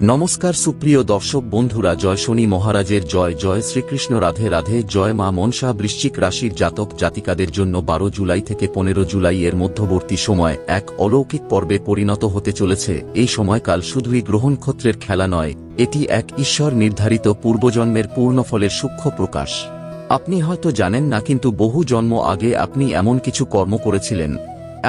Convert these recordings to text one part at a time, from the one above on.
নমস্কার সুপ্রিয় দর্শক বন্ধুরা, জয় শনি মহারাজের জয় জয় শ্রীকৃষ্ণ, রাধে রাধে, জয় মা মনসা বৃশ্চিক রাশির জাতক জাতিকাদের জন্য বারো জুলাই থেকে পনেরো জুলাই এর মধ্যবর্তী সময় এক অলৌকিক পর্বে পরিণত হতে চলেছে। এই সময়কাল শুধুই গ্রহণক্ষত্রের খেলা নয়, এটি এক ঈশ্বর নির্ধারিত পূর্বজন্মের পূর্ণফলের সূক্ষ্ম প্রকাশ। আপনি হয়তো জানেন না, কিন্তু বহু জন্ম আগে আপনি এমন কিছু কর্ম করেছিলেন,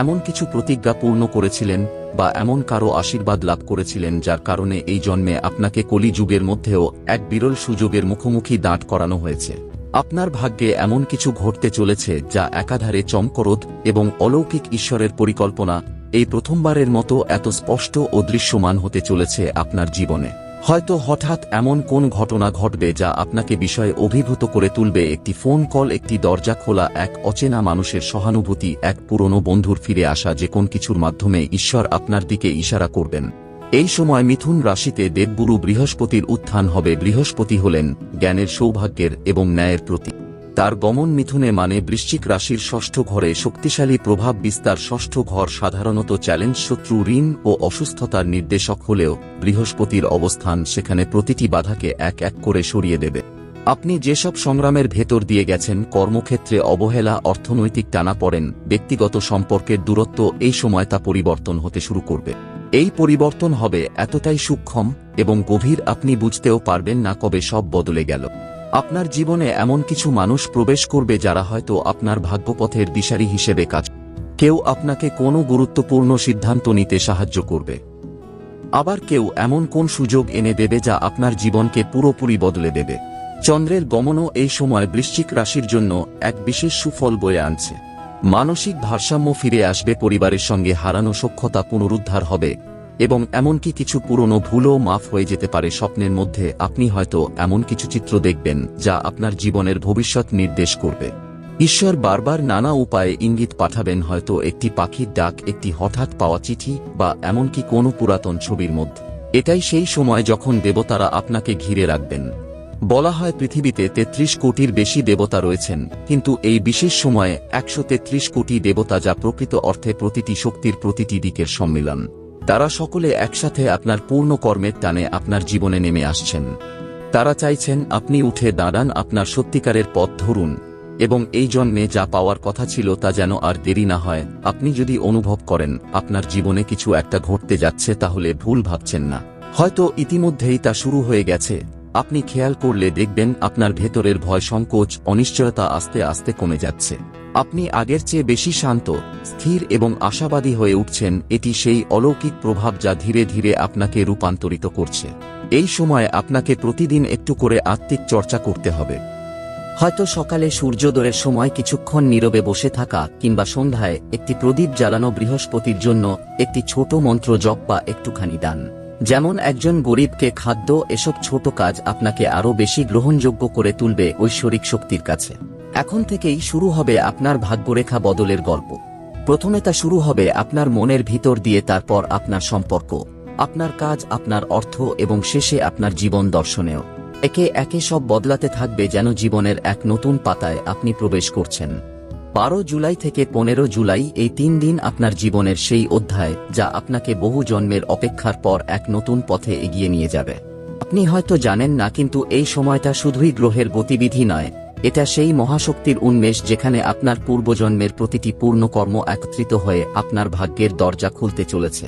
এমন কিছু প্রতিজ্ঞা পূর্ণ করেছিলেন বা এমন কারও আশীর্বাদ লাভ করেছিলেন যার কারণে এই জন্মে আপনাকে কলিযুগের মধ্যেও এক বিরল সুযোগের মুখোমুখি দাঁট করানো হয়েছে। আপনার ভাগ্যে এমন কিছু ঘটতে চলেছে যা একাধারে চমকরদ এবং অলৌকিক ঈশ্বরের পরিকল্পনা, এই প্রথমবারের মতো এত স্পষ্ট ও দৃশ্যমান হতে চলেছে আপনার জীবনে। হয়তো হঠাৎ এমন কোন ঘটনা ঘটবে যা আপনাকে বিষয়ে অভিভূত করে তুলবে। একটি ফোন কল, একটি দরজা খোলা, এক অচেনা মানুষের সহানুভূতি, এক পুরনো বন্ধুর ফিরে আসা যে কোন কিছুর মাধ্যমে ঈশ্বর আপনার দিকে ইশারা করবেন। এই সময় মিথুন রাশিতে দেবগুরু বৃহস্পতির উত্থান হবে। বৃহস্পতি হলেন জ্ঞানের সৌভাগ্যের এবং ন্যায়ের প্রতীক। তার গমন মিথুনে মানে বৃশ্চিক রাশির ষষ্ঠ ঘরে শক্তিশালী প্রভাব বিস্তার ষষ্ঠ ঘর সাধারণত চ্যালেঞ্জ শত্রু, ঋণ ও অসুস্থতার নির্দেশক হলেও বৃহস্পতির অবস্থান সেখানে প্রতিটি বাধাকে এক এক করে সরিয়ে দেবে। আপনি যেসব সংগ্রামের ভেতর দিয়ে গেছেন, কর্মক্ষেত্রে অবহেলা, অর্থনৈতিক টানা পড়েন, ব্যক্তিগত সম্পর্কের দূরত্ব, এই সময় তা পরিবর্তন হতে শুরু করবে। এই পরিবর্তন হবে এতটাই সূক্ষ্ম এবং গভীর আপনি বুঝতেও পারবেন না কবে সব বদলে গেল। আপনার জীবনে এমন কিছু মানুষ প্রবেশ করবে যারা হয়তো আপনার ভাগ্যপথের দিশারি হিসেবে কাজ কেউ আপনাকে কোনো গুরুত্বপূর্ণ সিদ্ধান্ত নিতে সাহায্য করবে। আবার কেউ এমন কোন সুযোগ এনে দেবে যা আপনার জীবনকে পুরোপুরি বদলে দেবে। চন্দ্রের গমনও এই সময় বৃশ্চিক রাশির জন্য এক বিশেষ সুফল বয়ে আনছে। মানসিক ভারসাম্য ফিরে আসবে পরিবারের সঙ্গে হারানো সক্ষতা পুনরুদ্ধার হবে। এবং এমনকি কিছু পুরনো ভুলও মাফ হয়ে যেতে পারে স্বপ্নের মধ্যে, আপনি হয়তো এমন কিছু চিত্র দেখবেন, যা আপনার জীবনের ভবিষ্যৎ নির্দেশ করবে। ঈশ্বর বারবার নানা উপায়ে ইঙ্গিত পাঠাবেন হয়তো একটি পাখির ডাক, একটি হঠাৎ পাওয়া চিঠি, বা এমনকি কোনো পুরাতন ছবির মধ্যে। এটাই সেই সময় যখন দেবতারা আপনাকে ঘিরে রাখবেন। বলা হয় পৃথিবীতে ৩৩ কোটির বেশি দেবতা রয়েছেন, কিন্তু এই বিশেষ সময়ে একশো তেত্রিশ কোটি দেবতা যা প্রকৃত অর্থে প্রতিটি শক্তির প্রতিটি দিকের সম্মিলন। তারা সকলে একসাথে আপনার পূর্ণ কর্মের টানে আপনার জীবনে নেমে আসছেন। তারা চাইছেন আপনি উঠে দাঁড়ান আপনার সত্যিকারের পথ ধরুন, এবং এই জন্মে যা পাওয়ার কথা ছিল তা যেন আর দেরি না হয়। আপনি যদি অনুভব করেন আপনার জীবনে কিছু একটা ঘটতে যাচ্ছে তাহলে ভুল ভাবছেন না। হয়তো ইতিমধ্যেই তা শুরু হয়ে গেছে। আপনি খেয়াল করলে দেখবেন আপনার ভেতরের ভয় সংকোচ, অনিশ্চয়তা আস্তে আস্তে কমে যাচ্ছে। আপনি আগের চেয়ে বেশি শান্ত, স্থির এবং আশাবাদী হয়ে উঠছেন, এটি সেই অলৌকিক প্রভাব যা ধীরে ধীরে আপনাকে রূপান্তরিত করছে। এই সময় আপনাকে প্রতিদিন একটু করে আত্মিক চর্চা করতে হবে। হয়তো সকালে সূর্যোদয়ের সময় কিছুক্ষণ নীরবে বসে থাকা কিংবা সন্ধ্যায় একটি প্রদীপ জ্বালানো বৃহস্পতির জন্য একটি ছোট মন্ত্র জপ বা একটুখানি দান। যেমন একজন গরিবকে খাদ্য, এসব ছোট কাজ আপনাকে আরও বেশি গ্রহণযোগ্য করে তুলবে ঐশ্বরিক শক্তির কাছে। এখন থেকেই শুরু হবে আপনার ভাগ্যরেখা বদলের গল্প। প্রথমে তা শুরু হবে আপনার মনের ভিতর দিয়ে, তারপর আপনার সম্পর্ক, আপনার কাজ, আপনার অর্থ এবং শেষে আপনার জীবন দর্শনেও। একে একে সব বদলাতে থাকবে যেন জীবনের এক নতুন পাতায় আপনি প্রবেশ করছেন। বারো জুলাই থেকে পনেরো জুলাই এই তিন দিন আপনার জীবনের সেই অধ্যায়, যা আপনাকে বহু জন্মের অপেক্ষার পর এক নতুন পথে এগিয়ে নিয়ে যাবে। আপনি হয়তো জানেন না, কিন্তু এই সময়টা শুধুই গ্রহের গতিবিধি নয়। এটা সেই মহাশক্তির উন্মেষ যেখানে আপনার পূর্বজন্মের প্রতিটি পূর্ণ কর্ম একত্রিত হয়ে আপনার ভাগ্যের দরজা খুলতে চলেছে।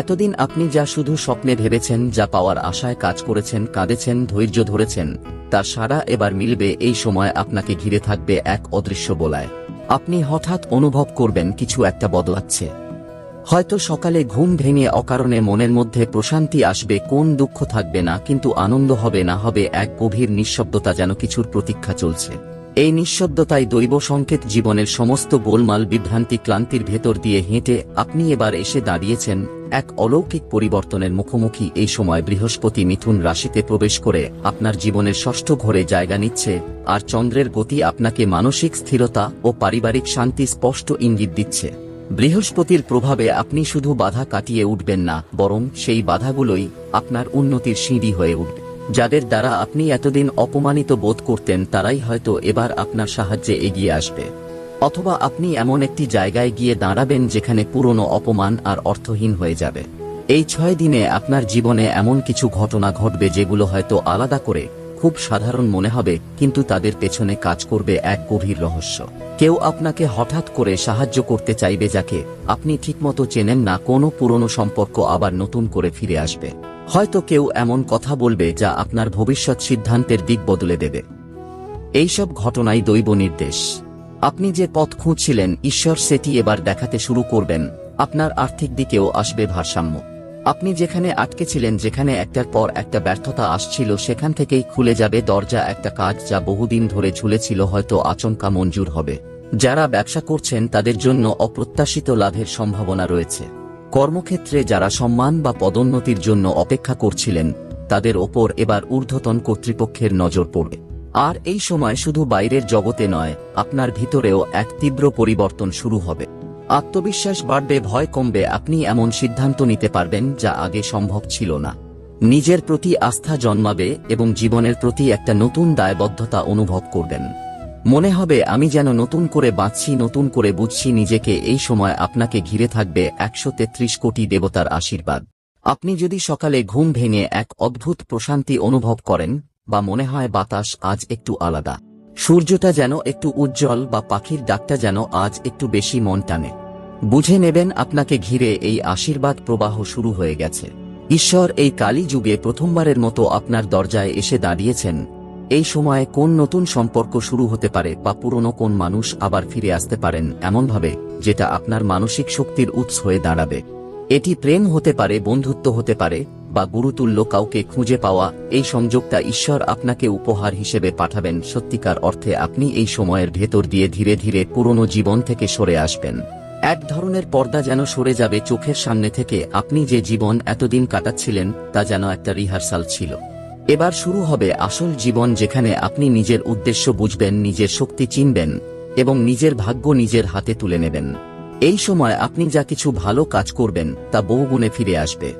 এতদিন আপনি যা শুধু স্বপ্নে ভেবেছেন, যা পাওয়ার আশায় কাজ করেছেন, কাঁদেছেন, ধৈর্য ধরেছেন তার সারা এবার মিলবে এই সময় আপনাকে ঘিরে থাকবে এক অদৃশ্য বোলায়। আপনি হঠাৎ অনুভব করবেন কিছু একটা বদলাচ্ছে। হয়তো সকালে ঘুম ভেঙে অকারণে মনের মধ্যে প্রশান্তি আসবে, কোন দুঃখ থাকবে না, কিন্তু আনন্দ হবে না, হবে এক গভীর নিঃশব্দতা যেন কিছুর প্রতীক্ষা চলছে। এই নিঃশব্দতাই দৈব সংকেত জীবনের সমস্ত গোলমাল বিভ্রান্তি ক্লান্তির ভেতর দিয়ে হেঁটে আপনি এবার এসে দাঁড়িয়েছেন এক অলৌকিক পরিবর্তনের মুখোমুখি এই সময় বৃহস্পতি মিথুন রাশিতে প্রবেশ করে আপনার জীবনের ষষ্ঠ ঘরে জায়গা নিচ্ছে আর চন্দ্রের গতি আপনাকে মানসিক স্থিরতা ও পারিবারিক শান্তি স্পষ্ট ইঙ্গিত দিচ্ছে। বৃহস্পতির প্রভাবে আপনি শুধু বাধা কাটিয়ে উঠবেন না, বরং সেই বাধাগুলোই আপনার উন্নতির সিঁড়ি হয়ে উঠবে। যাদের দ্বারা আপনি এতদিন অপমানিত বোধ করতেন, তারাই হয়তো এবার আপনার সাহায্যে এগিয়ে আসবে। অথবা আপনি এমন একটি জায়গায় গিয়ে দাঁড়াবেন যেখানে পুরনো অপমান আর অর্থহীন হয়ে যাবে। এই ছয় দিনে আপনার জীবনে এমন কিছু ঘটনা ঘটবে যেগুলো হয়তো আলাদা করে খুব সাধারণ মনে হবে, কিন্তু তাদের পেছনে কাজ করবে এক গভীর রহস্য। কেউ আপনাকে হঠাৎ করে সাহায্য করতে চাইবে যাকে আপনি ঠিকমতো চেনেন না, কোনো পুরনো সম্পর্ক আবার নতুন করে ফিরে আসবে। হয়তো কেউ এমন কথা বলবে যা আপনার ভবিষ্যৎ সিদ্ধান্তের দিক বদলে দেবে। এইসব ঘটনাই দৈব নির্দেশ। আপনি যে পথ খুঁজছিলেন, ঈশ্বর সেটি এবার দেখাতে শুরু করবেন। আপনার আর্থিক দিকেও আসবে ভারসাম্য। আপনি যেখানে আটকেছিলেন যেখানে একটার পর একটা ব্যর্থতা আসছিল, সেখান থেকেই খুলে যাবে দরজা একটা কাজ যা বহুদিন ধরে ঝুলেছিল, হয়তো আচমকা মঞ্জুর হবে। যারা ব্যবসা করছেন, তাদের জন্য অপ্রত্যাশিত লাভের সম্ভাবনা রয়েছে। কর্মক্ষেত্রে যারা সম্মান বা পদোন্নতির জন্য অপেক্ষা করছিলেন, তাদের ওপর এবার ঊর্ধ্বতন কর্তৃপক্ষের নজর পড়বে। আর এই সময় শুধু বাইরের জগতে নয়, আপনার ভিতরেও এক তীব্র পরিবর্তন শুরু হবে। আত্মবিশ্বাস বাড়বে, ভয় কমবে। আপনি এমন সিদ্ধান্ত নিতে পারবেন যা আগে সম্ভব ছিল না। নিজের প্রতি আস্থা জন্মাবে এবং জীবনের প্রতি একটা নতুন দায়বদ্ধতা অনুভব করবেন। মনে হবে, আমি যেন নতুন করে বাঁচছি, নতুন করে বুঝছি নিজেকে, এই সময় আপনাকে ঘিরে থাকবে একশো তেত্রিশ কোটি দেবতার আশীর্বাদ। আপনি যদি সকালে ঘুম ভেঙে এক অদ্ভুত প্রশান্তি অনুভব করেন, বা মনে হয় বাতাস আজ একটু আলাদা। সূর্যটা যেন একটু উজ্জ্বল, বা পাখির ডাকটা যেন আজ একটু বেশি মন টানে। বুঝে নেবেন, আপনাকে ঘিরে এই আশীর্বাদ প্রবাহ শুরু হয়ে গেছে। ঈশ্বর এই কালী যুগে প্রথমবারের মতো আপনার দরজায় এসে দাঁড়িয়েছেন এই সময়ে কোন নতুন সম্পর্ক শুরু হতে পারে বা পুরনো কোন মানুষ আবার ফিরে আসতে পারেন এমনভাবে, যেটা আপনার মানসিক শক্তির উৎস হয়ে দাঁড়াবে। এটি প্রেম হতে পারে, বন্ধুত্ব হতে পারে, বা গুরুতুল্য কাউকে খুঁজে পাওয়া, এই সংযোগটা ঈশ্বর আপনাকে উপহার হিসেবে পাঠাবেন। সত্যিকার অর্থে আপনি এই সময়ের ভেতর দিয়ে ধীরে ধীরে পুরনো জীবন থেকে সরে আসবেন। এক ধরনের পর্দা যেন সরে যাবে চোখের সামনে থেকে, আপনি যে জীবন এতদিন কাটাচ্ছিলেন, তা যেন একটা রিহার্সাল ছিল। এবার শুরু হবে আসল জীবন যেখানে আপনি নিজের উদ্দেশ্য বুঝবেন, নিজের শক্তি চিনবেন এবং নিজের ভাগ্য নিজের হাতে তুলে নেবেন। এই সময় আপনি যা কিছু ভালো কাজ করবেন তা বহুগুণে ফিরে আসবে।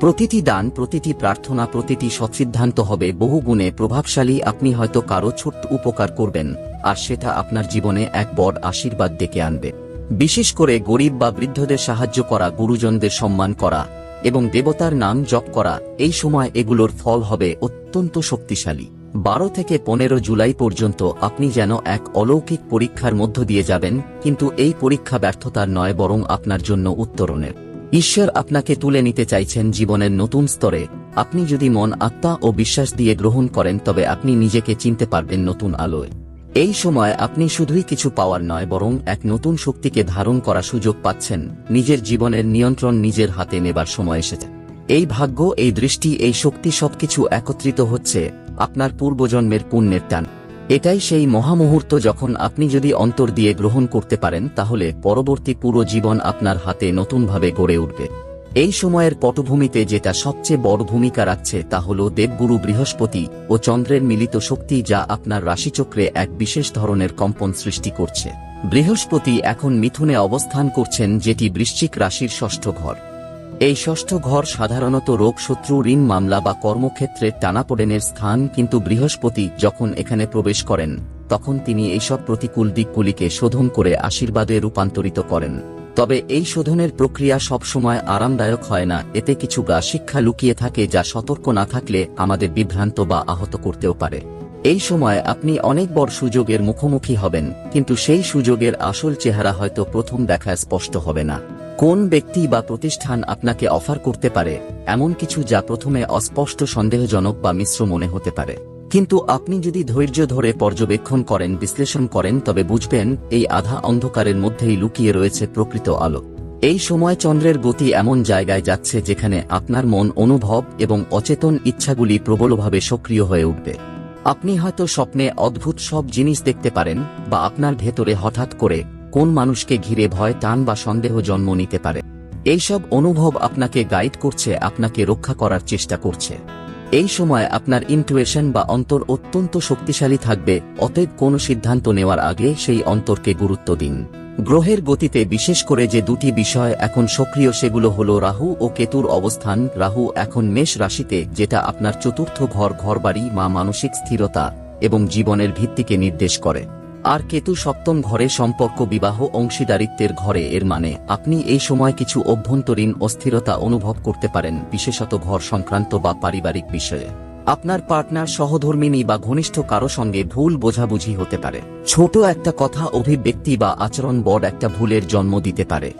প্রতিটি দান, প্রতিটি প্রার্থনা, প্রতিটি সৎসিদ্ধান্ত হবে বহুগুণে প্রভাবশালী, আপনি হয়তো কারও ছোট্ট উপকার করবেন আর সেটা আপনার জীবনে এক বড় আশীর্বাদ ডেকে আনবে। বিশেষ করে গরিব বা বৃদ্ধদের সাহায্য করা, গুরুজনদের সম্মান করা এবং দেবতার নাম জপ করা, এই সময় এগুলোর ফল হবে অত্যন্ত শক্তিশালী। বারো থেকে পনেরো জুলাই পর্যন্ত আপনি যেন এক অলৌকিক পরীক্ষার মধ্য দিয়ে যাবেন, কিন্তু এই পরীক্ষা ব্যর্থতার নয় বরং আপনার জন্য উত্তরণের। ঈশ্বর আপনাকে তুলে নিতে চাইছেন জীবনের নতুন স্তরে। আপনি যদি মন, আত্মা ও বিশ্বাস দিয়ে গ্রহণ করেন, তবে আপনি নিজেকে চিনতে পারবেন নতুন আলোয়। এই সময় আপনি শুধুই কিছু পাওয়ার নয়, বরং এক নতুন শক্তিকে ধারণ করা সুযোগ পাচ্ছেন। নিজের জীবনের নিয়ন্ত্রণ নিজের হাতে নেবার সময় এসেছে। এই ভাগ্য, এই দৃষ্টি, এই শক্তি সবকিছু একত্রিত হচ্ছে আপনার পূর্বজন্মের পুণ্যের টান। এটাই সেই মহামুহূর্ত যখন আপনি যদি অন্তর দিয়ে গ্রহণ করতে পারেন, তাহলে পরবর্তী পুরো জীবন আপনার হাতে নতুনভাবে গড়ে উঠবে। এই সময়ের পটভূমিতে যেটা সবচেয়ে বড় ভূমিকা রাখছে তা হল দেবগুরু বৃহস্পতি ও চন্দ্রের মিলিত শক্তি যা আপনার রাশিচক্রে এক বিশেষ ধরনের কম্পন সৃষ্টি করছে। বৃহস্পতি এখন মিথুনে অবস্থান করছেন যেটি বৃশ্চিক রাশির ষষ্ঠ ঘর। এই ষষ্ঠ ঘর সাধারণত রোগ শত্রু ঋণ মামলা বা কর্মক্ষেত্রে টানাপোড়েনের স্থান, কিন্তু বৃহস্পতি যখন এখানে প্রবেশ করেন, তখন তিনি এইসব প্রতিকূল দিকগুলিকে শোধন করে আশীর্বাদে রূপান্তরিত করেন। তবে এই শোধনের প্রক্রিয়া সবসময় আরামদায়ক হয় না। এতে কিছু গা শিক্ষা লুকিয়ে থাকে যা সতর্ক না থাকলে আমাদের বিভ্রান্ত বা আহত করতেও পারে। এই সময় আপনি অনেক বড় সুযোগের মুখোমুখি হবেন, কিন্তু সেই সুযোগের আসল চেহারা হয়তো প্রথম দেখায় স্পষ্ট হবে না। কোন ব্যক্তি বা প্রতিষ্ঠান আপনাকে অফার করতে পারে, এমন কিছু যা প্রথমে অস্পষ্ট সন্দেহজনক বা মিশ্র মনে হতে পারে। কিন্তু আপনি যদি ধৈর্য ধরে পর্যবেক্ষণ করেন, বিশ্লেষণ করেন, তবে বুঝবেন এই আধা অন্ধকারের মধ্যেই লুকিয়ে রয়েছে প্রকৃত আলো। এই সময় চন্দ্রের গতি এমন জায়গায় যাচ্ছে যেখানে আপনার মন অনুভব এবং অচেতন ইচ্ছাগুলি প্রবলভাবে সক্রিয় হয়ে উঠবে। আপনি হয়তো স্বপ্নে অদ্ভুত সব জিনিস দেখতে পারেন বা আপনার ভেতরে হঠাৎ করে কোন মানুষকে ঘিরে ভয়, টান বা সন্দেহ জন্ম নিতে পারে। এইসব অনুভব আপনাকে গাইড করছে, আপনাকে রক্ষা করার চেষ্টা করছে। এই সময় আপনার ইন্টুয়েশন বা অন্তর অত্যন্ত শক্তিশালী থাকবে, অতএব কোনো সিদ্ধান্ত নেওয়ার আগে সেই অন্তরকে গুরুত্ব দিন। গ্রহের গতিতে বিশেষ করে যে দুটি বিষয় এখন সক্রিয় সেগুলো হল রাহু ও কেতুর অবস্থান। রাহু এখন মেষ রাশিতে, যেটা আপনার চতুর্থ ঘর, ঘরবাড়ি মা মানসিক স্থিরতা এবং জীবনের ভিত্তিকে নির্দেশ করে। আর কেতু সপ্তম ঘরে সম্পর্ক বিবাহ অংশীদারিত্বের ঘরে এর মানে আপনি এই সময় কিছু অভ্যন্তরীণ অস্থিরতা অনুভব করতে পারেন, বিশেষত ঘর সংক্রান্ত বা পারিবারিক বিষয়ে। আপনার পার্টনার সহধর্মিনী বা ঘনিষ্ঠ কারও সঙ্গে ভুল বোঝাবুঝি হতে পারে। ছোট একটা কথা অভিব্যক্তি বা আচরণ বড় একটা ভুলের জন্ম দিতে পারে।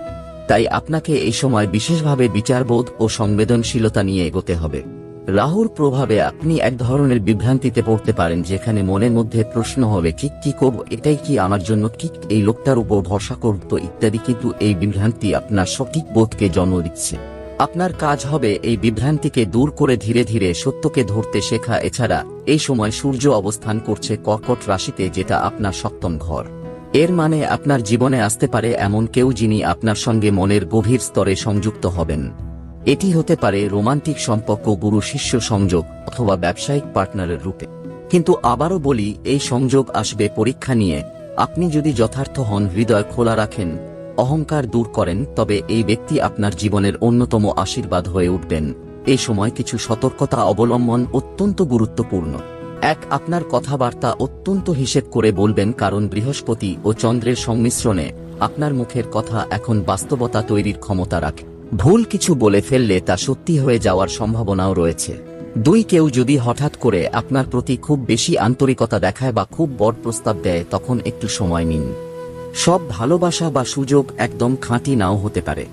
তাই আপনাকে এই সময় বিশেষভাবে বিচারবোধ ও সংবেদনশীলতা নিয়ে এগোতে হবে। রাহুর প্রভাবে আপনি এক ধরনের বিভ্রান্তিতে পড়তে পারেন, যেখানে মনের মধ্যে প্রশ্ন হবে, ঠিক কি করব? এটাই কি আমার জন্য ঠিক? এই লোকটার উপর ভরসা করতো ইত্যাদি। কিন্তু এই বিভ্রান্তি আপনার সঠিক বোধকে জন্ম দিচ্ছে। আপনার কাজ হবে এই বিভ্রান্তিকে দূর করে ধীরে ধীরে সত্যকে ধরতে শেখা। এছাড়া এই সময় সূর্য অবস্থান করছে কর্কট রাশিতে, যেটা আপনার সপ্তম ঘর। এর মানে আপনার জীবনে আসতে পারে এমন কেউ যিনি আপনার সঙ্গে মনের গভীর স্তরে সংযুক্ত হবেন। এটি হতে পারে রোমান্টিক সম্পর্ক, গুরু শিষ্য সংযোগ অথবা ব্যবসায়িক পার্টনারের রূপে। কিন্তু আবারও বলি, এই সংযোগ আসবে পরীক্ষা নিয়ে। আপনি যদি যথার্থ হন, হৃদয় খোলা রাখেন, অহংকার দূর করেন, তবে এই ব্যক্তি আপনার জীবনের অন্যতম আশীর্বাদ হয়ে উঠবেন। এই সময় কিছু সতর্কতা অবলম্বন অত্যন্ত গুরুত্বপূর্ণ। এক, আপনার কথাবার্তা অত্যন্ত হিসেব করে বলবেন, কারণ বৃহস্পতি ও চন্দ্রের সংমিশ্রণে আপনার মুখের কথা এখন বাস্তবতা তৈরির ক্ষমতা রাখে। ভুল কিছু বলে ফেললে তা সত্যি হয়ে যাওয়ার সম্ভাবনাও রয়েছে। দুই কেউ যদি হঠাৎ করে আপনার প্রতি খুব বেশি আন্তরিকতা দেখায় বা খুব বড় প্রস্তাব দেয়, তখন একটু সময় নিন। সব ভালোবাসা বা সুযোগ একদম খাঁটি নাও হতে পারে।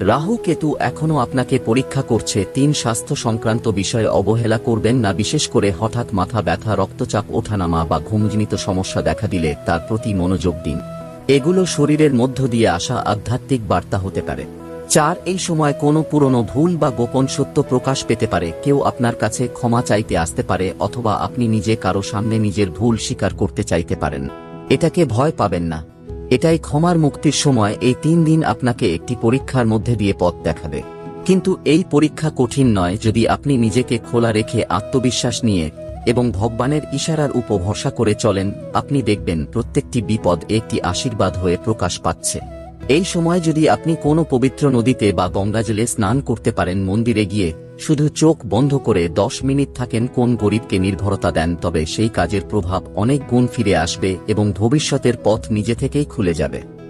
রাহু কেতু এখনও আপনাকে পরীক্ষা করছে, তিন স্বাস্থ্য সংক্রান্ত বিষয়ে অবহেলা করবেন না, বিশেষ করে হঠাৎ মাথা ব্যথা, রক্তচাপ, ওঠানামা বা ঘুমজনিত সমস্যা দেখা দিলে তার প্রতি মনোযোগ দিন। এগুলো শরীরের মধ্য দিয়ে আসা আধ্যাত্মিক বার্তা হতে পারে। চার, এই সময় কোনো পুরনো ভুল বা গোপন সত্য প্রকাশ পেতে পারে। কেউ আপনার কাছে ক্ষমা চাইতে আসতে পারে অথবা আপনি নিজে কারও সামনে নিজের ভুল স্বীকার করতে চাইতে পারেন। এটাকে ভয় পাবেন না। এটাই ক্ষমার মুক্তির সময়। এই তিন দিন আপনাকে একটি পরীক্ষার মধ্যে দিয়ে পথ দেখাবে। কিন্তু এই পরীক্ষা কঠিন নয় যদি আপনি নিজেকে খোলা রেখে আত্মবিশ্বাস নিয়ে এবং ভগবানের ইশারার উপর ভরসা করে চলেন। আপনি দেখবেন প্রত্যেকটি বিপদ একটি আশীর্বাদ হয়ে প্রকাশ পাচ্ছে। এই সময় যদি আপনি কোনো পবিত্র নদীতে বা গঙ্গাজলে স্নান করতে পারেন মন্দিরে গিয়ে, শুধু চোখ বন্ধ করে দশ মিনিট থাকেন কোন গরিবকে নির্ভরতা দেন, তবে সেই কাজের প্রভাব অনেক গুণ ফিরে আসবে এবং ভবিষ্যতের পথ নিজে থেকেই খুলে যাবে।